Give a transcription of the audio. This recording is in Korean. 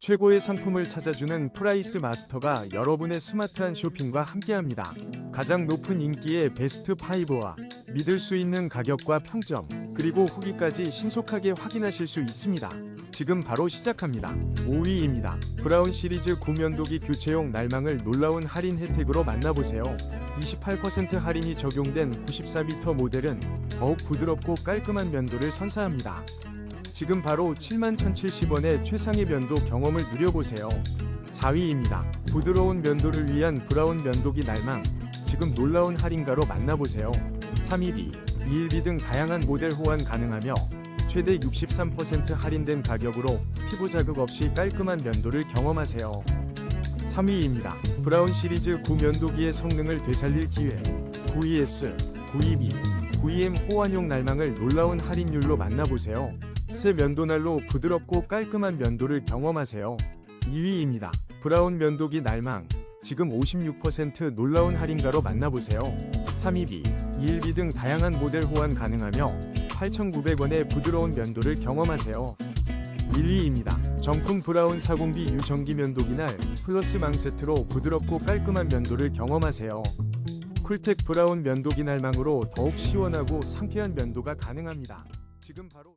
최고의 상품을 찾아주는 프라이스 마스터가 여러분의 스마트한 쇼핑과 함께합니다. 가장 높은 인기의 베스트 5와 믿을 수 있는 가격과 평점, 그리고 후기까지 신속하게 확인하실 수 있습니다. 지금 바로 시작합니다. 5위입니다. 브라운 시리즈 구면도기 교체용 날망을 놀라운 할인 혜택으로 만나보세요. 28% 할인이 적용된 94m 모델은 더욱 부드럽고 깔끔한 면도를 선사합니다. 지금 바로 71,070원의 최상의 면도 경험을 누려보세요. 4위입니다. 부드러운 면도를 위한 브라운 면도기 날망. 지금 놀라운 할인가로 만나보세요. 3위비, 2일비 등 다양한 모델 호환 가능하며 최대 63% 할인된 가격으로 피부 자극 없이 깔끔한 면도를 경험하세요. 3위입니다. 브라운 시리즈 구면도기의 성능을 되살릴 기회. 92S, 92B, 92M 호환용 날망을 놀라운 할인율로 만나보세요. 새 면도날로 부드럽고 깔끔한 면도를 경험하세요. 2위입니다. 브라운 면도기 날망. 지금 56% 놀라운 할인가로 만나보세요. 3위비, 2일비 등 다양한 모델 호환 가능하며 8,900원의 부드러운 면도를 경험하세요. 1위입니다. 정품 브라운 사공비 유전기 면도기 날 플러스 망 세트로 부드럽고 깔끔한 면도를 경험하세요. 쿨텍 브라운 면도기 날망으로 더욱 시원하고 상쾌한 면도가 가능합니다. 지금 바로